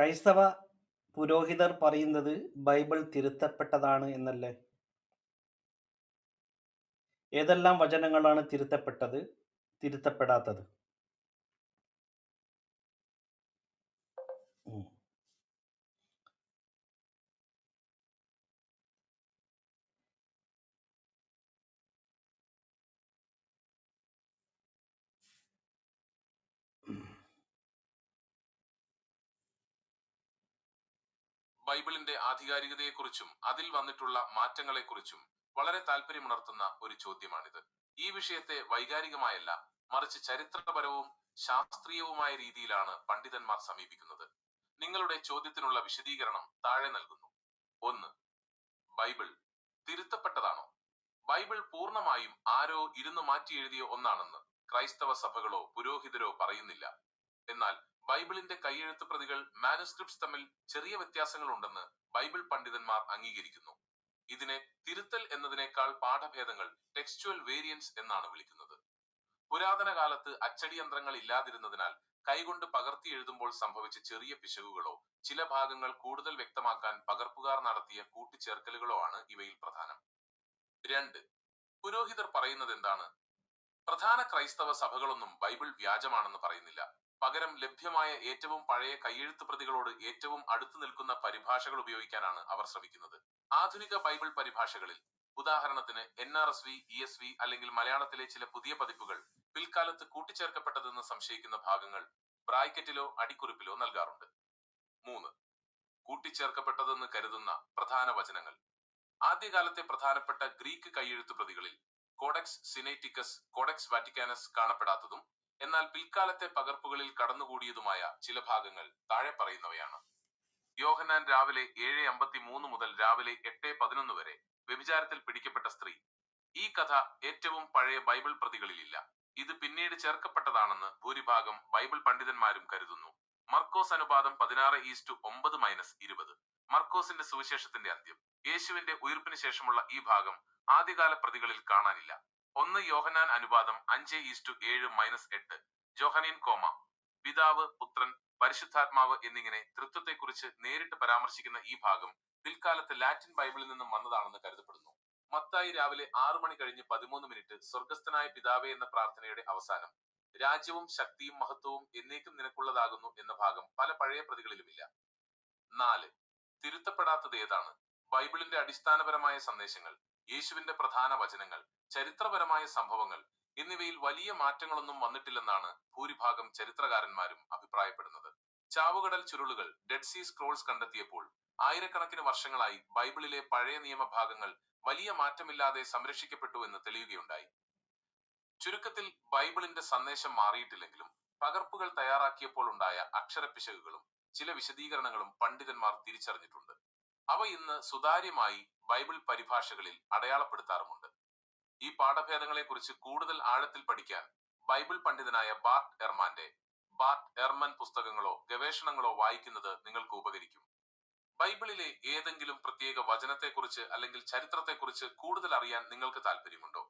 ക്രൈസ്തവ പുരോഹിതർ പറയുന്നത് ബൈബിൾ തിരുത്തപ്പെട്ടതാണ് എന്നല്ലേ? ഏതെല്ലാം വചനങ്ങളാണ് തിരുത്തപ്പെട്ടത്? തിരുത്തപ്പെടാത്തത്? ബൈബിളിന്റെ ആധികാരികതയെക്കുറിച്ചും അതിൽ വന്നിട്ടുള്ള മാറ്റങ്ങളെക്കുറിച്ചും വളരെ താല്പര്യമുണർത്തുന്ന ഒരു ചോദ്യമാണിത്. ഈ വിഷയത്തെ വൈകാരികമായല്ല മറിച്ച് ചരിത്രപരവും ശാസ്ത്രീയവുമായ രീതിയിലാണ് പണ്ഡിതന്മാർ സമീപിക്കുന്നത്. നിങ്ങളുടെ ചോദ്യത്തിനുള്ള വിശദീകരണം താഴെ നൽകുന്നു. ഒന്ന് ബൈബിൾ തിരുത്തപ്പെട്ടതാണോ? ബൈബിൾ പൂർണമായും ആരോ ഇരുന്ന് മാറ്റി എഴുതിയ ഒന്നാണെന്ന് ക്രൈസ്തവ സഭകളോ പുരോഹിതരോ പറയുന്നില്ല. എന്നാൽ ബൈബിളിന്റെ കൈയെഴുത്ത് പ്രതികൾ മാനുസ്ക്രിപ്റ്റ്സ് തമ്മിൽ ചെറിയ വ്യത്യാസങ്ങൾ ഉണ്ടെന്ന് ബൈബിൾ പണ്ഡിതന്മാർ അംഗീകരിക്കുന്നു. ഇതിനെ തിരുത്തൽ എന്നതിനേക്കാൾ പാഠഭേദങ്ങൾ ടെക്സ്റ്റുവൽ വേരിയൻസ് എന്നാണ് വിളിക്കുന്നത്. പുരാതന കാലത്ത് അച്ചടി യന്ത്രങ്ങൾ ഇല്ലാതിരുന്നതിനാൽ കൈകൊണ്ട് പകർത്തി എഴുതുമ്പോൾ സംഭവിച്ച ചെറിയ പിശകുകളോ ചില ഭാഗങ്ങൾ കൂടുതൽ വ്യക്തമാക്കാൻ പകർപ്പുകാർ നടത്തിയ കൂട്ടിച്ചേർക്കലുകളോ ആണ് ഇവയിൽ പ്രധാനം. രണ്ട് പുരോഹിതർ പറയുന്നത് എന്താണ് പ്രധാന ക്രൈസ്തവ സഭകളൊന്നും ബൈബിൾ വ്യാജമാണെന്ന് പറയുന്നില്ല. പകരം ലഭ്യമായ ഏറ്റവും പഴയ കയ്യെഴുത്ത് പ്രതികളോട് ഏറ്റവും അടുത്തു നിൽക്കുന്ന പരിഭാഷകൾ ഉപയോഗിക്കാനാണ് അവർ ശ്രമിക്കുന്നത്. ആധുനിക ബൈബിൾ പരിഭാഷകളിൽ ഉദാഹരണത്തിന് N R S V E S V അല്ലെങ്കിൽ മലയാളത്തിലെ ചില പുതിയ പതിപ്പുകൾ പിൽക്കാലത്ത് കൂട്ടിച്ചേർക്കപ്പെട്ടതെന്ന് സംശയിക്കുന്ന ഭാഗങ്ങൾ ബ്രാക്കറ്റിലോ അടിക്കുറിപ്പിലോ നൽകാറുണ്ട്. മൂന്ന് കൂട്ടിച്ചേർക്കപ്പെട്ടതെന്ന് കരുതുന്ന പ്രധാന വചനങ്ങൾ. ആദ്യകാലത്തെ പ്രധാനപ്പെട്ട ഗ്രീക്ക് കയ്യെഴുത്തു പ്രതികളിൽ കോഡെക്സ് സിനേറ്റിക്കസ് കോഡക്സ് വാറ്റിക്കാനസ് കാണപ്പെടാത്തതും എന്നാൽ പിൽക്കാലത്തെ പകർപ്പുകളിൽ കടന്നുകൂടിയതുമായ ചില ഭാഗങ്ങൾ താഴെ പറയുന്നവയാണ്. യോഹന്നാൻ രാവിലെ ഏഴ് അമ്പത്തി മൂന്ന് മുതൽ രാവിലെ എട്ട് പതിനൊന്ന് വരെ വ്യഭിചാരത്തിൽ പിടിക്കപ്പെട്ട സ്ത്രീ. ഈ കഥ ഏറ്റവും പഴയ ബൈബിൾ പ്രതികളിലില്ല ഇത് പിന്നീട് ചേർക്കപ്പെട്ടതാണെന്ന് ഭൂരിഭാഗം ബൈബിൾ പണ്ഡിതന്മാരും കരുതുന്നു. മർക്കോസ് അനുപാതം പതിനാറ് ഈസ്റ്റു ഒമ്പത് മൈനസ് ഇരുപത്. മർക്കോസിന്റെ സുവിശേഷത്തിന്റെ അന്ത്യം. യേശുവിന്റെ ഉയർപ്പിന് ശേഷമുള്ള ഈ ഭാഗം ആദ്യകാല പ്രതികളിൽ കാണാനില്ല. ഒന്ന് യോഹനാൻ അനുപാതം അഞ്ച് ഈസ്റ്റു ഏഴ് മൈനസ് എട്ട്. Johannine comma. പിതാവ് പുത്രൻ പരിശുദ്ധാത്മാവ് എന്നിങ്ങനെ തൃത്വത്തെക്കുറിച്ച് നേരിട്ട് പരാമർശിക്കുന്ന ഈ ഭാഗം പിൽക്കാലത്ത് ലാറ്റിൻ ബൈബിളിൽ നിന്നും വന്നതാണെന്ന് കരുതപ്പെടുന്നു. മത്തായി രാവിലെ ആറു മണി കഴിഞ്ഞ് പതിമൂന്ന് മിനിറ്റ് സ്വർഗസ്ഥനായ പിതാവേ എന്ന പ്രാർത്ഥനയുടെ അവസാനം. രാജ്യവും ശക്തിയും മഹത്വവും എന്നേക്കും നിനക്കുള്ളതാകുന്നു എന്ന ഭാഗം പല പഴയ പ്രതികളിലുമില്ല. നാല്. തിരുത്തപ്പെടാത്തത് ഏതാണ്? ബൈബിളിന്റെ അടിസ്ഥാനപരമായ സന്ദേശങ്ങൾ. യേശുവിന്റെ പ്രധാന വചനങ്ങൾ ചരിത്രപരമായ സംഭവങ്ങൾ എന്നിവയിൽ വലിയ മാറ്റങ്ങളൊന്നും വന്നിട്ടില്ലെന്നാണ് ഭൂരിഭാഗം ചരിത്രകാരന്മാരും അഭിപ്രായപ്പെടുന്നത്. ചാവുകടൽ ചുരുളുകൾ ഡെഡ് സീ സ്ക്രോൾസ് കണ്ടെത്തിയപ്പോൾ ആയിരക്കണക്കിന് വർഷങ്ങളായി ബൈബിളിലെ പഴയ നിയമഭാഗങ്ങൾ വലിയ മാറ്റമില്ലാതെ സംരക്ഷിക്കപ്പെട്ടു എന്ന് തെളിയുകയുണ്ടായി. ചുരുക്കത്തിൽ ബൈബിളിന്റെ സന്ദേശം മാറിയിട്ടില്ലെങ്കിലും പകർപ്പുകൾ തയ്യാറാക്കിയപ്പോൾ ഉണ്ടായ അക്ഷരപ്പിശകുകളും ചില വിശദീകരണങ്ങളും പണ്ഡിതന്മാർ തിരിച്ചറിഞ്ഞിട്ടുണ്ട്. അവ ഇന്ന് സുതാര്യമായി ബൈബിൾ പരിഭാഷകളിൽ അടയാളപ്പെടുത്താറുമുണ്ട്. ഈ പാഠഭേദങ്ങളെക്കുറിച്ച് കൂടുതൽ ആഴത്തിൽ പഠിക്കാൻ ബൈബിൾ പണ്ഡിതനായ ബാർട്ട് എർമാന്റെ ബാർട്ട് എർമൻ പുസ്തകങ്ങളോ ഗവേഷണങ്ങളോ വായിക്കുന്നത് നിങ്ങൾക്ക് ഉപകരിക്കും. ബൈബിളിലെ ഏതെങ്കിലും പ്രത്യേക വചനത്തെക്കുറിച്ച് അല്ലെങ്കിൽ ചരിത്രത്തെക്കുറിച്ച് കൂടുതൽ അറിയാൻ നിങ്ങൾക്ക് താല്പര്യമുണ്ടോ